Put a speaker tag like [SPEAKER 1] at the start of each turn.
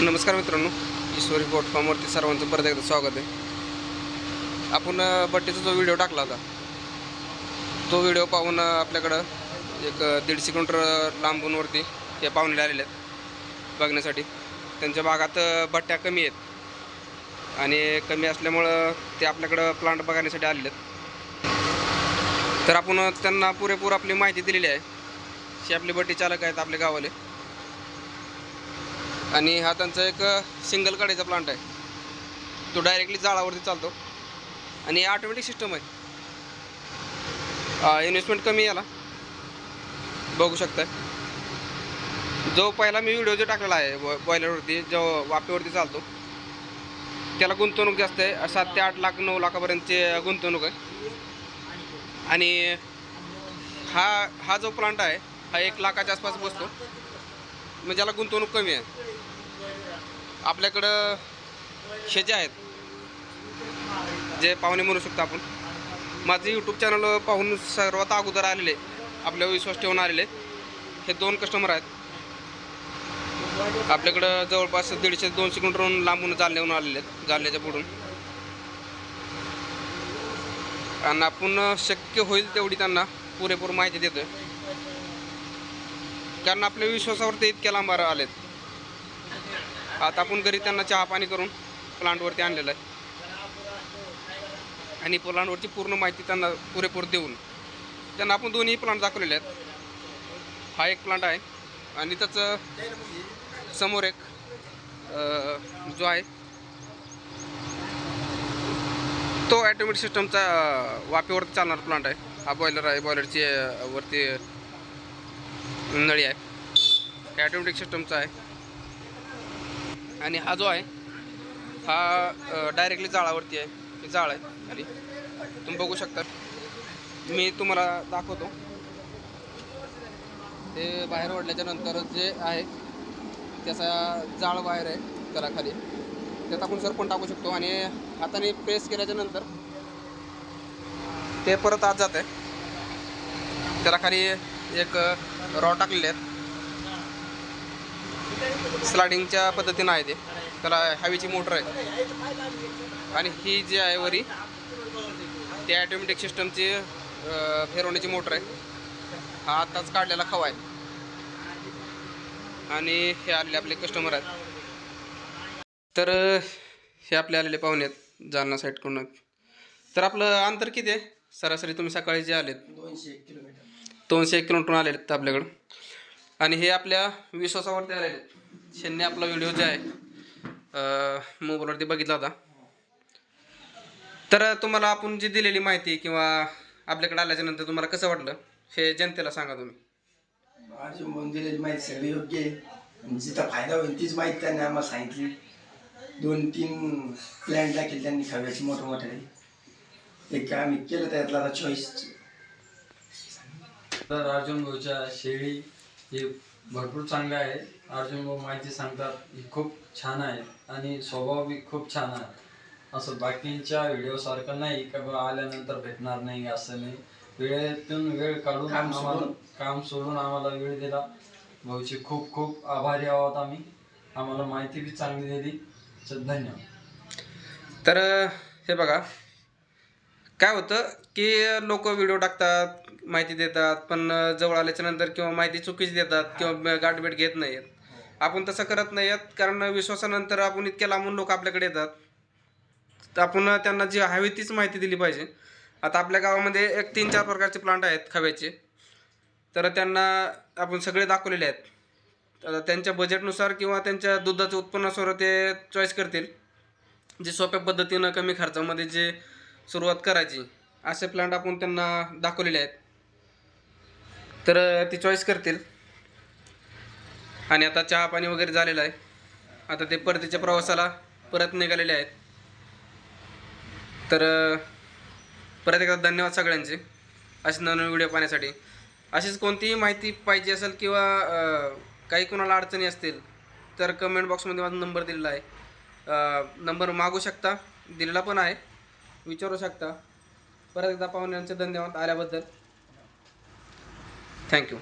[SPEAKER 1] नमस्कार मित्रांनो ईश्वरी बोट फॉर्मवरती सर्वांचं परत एकदा स्वागत आहे. आपण बट्टीचा जो व्हिडिओ टाकला होता तो व्हिडिओ पाहून आपल्याकडं एक दीडशे किलोमीटर लांबूनवरती हे पाहुणे आलेले आहेत बघण्यासाठी. त्यांच्या भागात बट्ट्या कमी आहेत. आणि कमी असल्यामुळं ते आपल्याकडं प्लांट बघण्यासाठी आलेले आहेत. तर आपण त्यांना पुरेपूर आपली माहिती दिलेली आहे. हे आपले बट्टी चालक आहेत आपले गावाले आणि हा त्यांचा एक सिंगल कडेचा प्लांट आहे. तो डायरेक्टली जाळावरती चालतो. आणि ऑटोमॅटिक सिस्टम आहे. इन्व्हेस्टमेंट कमी आहे याला. बघू शकता जो पहिला मी व्हिडिओ जो टाकलेला आहे बॉयलरवरती जो वाफेवरती चालतो त्याला गुंतवणूक जास्त आहे. सात ते आठ लाख नऊ लाखापर्यंतची गुंतवणूक आहे. आणि हा हा जो प्लांट आहे हा एक लाखाच्या आसपास बसतो. म्हणजे याला गुंतवणूक कमी आहे. आपल्याकडं हे जे आहेत जे पाहुणे म्हणू शकतो आपण. माझं यूट्यूब चॅनल पाहून सर्वात अगोदर आलेले आपल्यावर विश्वास ठेवून आलेले हे दोन कस्टमर आहेत. आपल्याकडं जवळपास दीडशे दोनशे किलोमीटरहून लांबून जालन्याहून आलेले आहेत जालन्याच्या पुढून. आणि आपण शक्य होईल तेवढी त्यांना पुरेपूर माहिती देतोय. कारण आपल्या विश्वासावरती इतक्या लांब आलेत. आता आपण घरी त्यांना चहा पाणी करून प्लांटवरती आणलेलं आहे. आणि प्लांटवरची पूर्ण माहिती त्यांना पुरेपूर देऊन त्यांना आपण दोन्ही प्लांट दाखवलेले आहेत. हा एक प्लांट आहे आणि त्याचं समोर एक जो आहे तो ॲटोमॅटिक सिस्टमचा वाफेवरती चालणारा प्लांट आहे. हा बॉयलर आहे बॉयलरची वरती नळी आहे. हे ॲटोमॅटिक सिस्टमचा आहे. आणि हा जो आहे हा डायरेक्टली जाळावरती आहे. हे जाळ आहे खाली. तुम्ही बघू शकता. मी तुम्हाला दाखवतो. ते बाहेर ओढल्याच्या नंतर जे आहे त्याचा जाळ बाहेर आहे त्याला खाली. त्यात आपण सर पण टाकू शकतो आणि हाताने प्रेस केल्याच्यानंतर ते परत आत जात आहे त्याला खाली एक रॉ टाकलेले आहेत. स्लायडिंगच्या पद्धतीनं आहे ते. त्याला हवेची मोटर आहे. आणि ही जी आहे वरी ती ॲटोमॅटिक सिस्टमची फिरवण्याची मोटर आहे. हा आत्ताच काढलेला खवा आहे. आणि हे आलेले आपले कस्टमर आहेत. तर हे आपले आलेले पाहुणे आहेत जालना साईडकडून तर आपलं अंतर किती आहे? सरासरी तुम्ही सकाळी जे आलेत
[SPEAKER 2] दोनशे एक किलोमीटर.
[SPEAKER 1] दोनशे एक किलोमीटर आलेले आहेत आपल्याकडं. आणि हे आपल्या विश्वासावरती आलेले आहेत. शेणने आपला व्हिडिओ जे आहे अं, मोबाईलवरती बघितला होता. तर तुम्हाला आपण जी दिलेली माहिती किंवा आपल्याकडे आल्याच्यानंतर तुम्हाला कसं वाटलं हे जनतेला सांगा तुम्ही.
[SPEAKER 2] म्हणून दिलेली माहिती सगळी योग्य आहे. आणि जिथं फायदा होईल तीच माहिती त्यांनी आम्हाला सांगितली. दोन तीन प्लॅन टाकेल त्यांनी खव्याची मोठं मोठे एक आम्ही केलं त्यातला आता चॉईस
[SPEAKER 3] तर अर्जुन भाऊच्या शेळी ही भरपूर चांगल्या आहे. अर्जुन भाऊ माहिती सांगतात ही खूप छान आहे आणि स्वभाव बी खूप छान आहे. असं बाकींच्या व्हिडिओ सारखं नाही का बा आल्यानंतर भेटणार नाही असं नाही. वेळेतून वेळ काढून
[SPEAKER 2] काम
[SPEAKER 3] आम्हाला
[SPEAKER 2] सोडून.
[SPEAKER 3] काम सोडून आम्हाला वेळ दिला. भाऊचे खूप खूप आभारी आहोत आम्ही. आम्हाला माहिती बी चांगली दिली. तर धन्यवाद.
[SPEAKER 1] तर हे बघा काय होतं की लोक व्हिडिओ टाकतात माहिती देतात पण जवळ आल्याच्यानंतर किंवा माहिती चुकीची देतात किंवा गाठभेट घेत नाहीत आपण तसं करत नाहीत कारण विश्वासानंतर आपण इतक्या लांबून लोक आपल्याकडे येतात. तर आपण त्यांना जी हवी तीच माहिती दिली पाहिजे. आता आपल्या गावामध्ये एक तीन चार प्रकारचे प्लांट आहेत खव्याचे. तर त्यांना आपण सगळे दाखवलेले आहेत. आता त्यांच्या बजेटनुसार किंवा त्यांच्या दुधाच्या उत्पन्नासवर ते चॉईस करतील. जे सोप्या पद्धतीनं कमी खर्चामध्ये जे सुरुवात करायची. असे प्लांट आपण त्यांना दाखवलेले आहेत. तर ते चॉईस करतील. आणि आता चहा पाणी वगैरे झालेलं आहे. आता ते परतीच्या प्रवासाला परत निघालेले आहेत. तर परत एकदा धन्यवाद सगळ्यांचे. असे नवीन व्हिडिओ पाहण्यासाठी. अशीच कोणतीही माहिती पाहिजे असेल किंवा काही कोणाला अडचणी असतील तर कमेंट बॉक्समध्ये माझा नंबर दिलेला आहे. नंबर मागू शकता. दिलेला पण आहे. विचारू शकता. परत एकदा पाहुण्यांचे धन्यवाद आल्याबद्दल. थँक्यू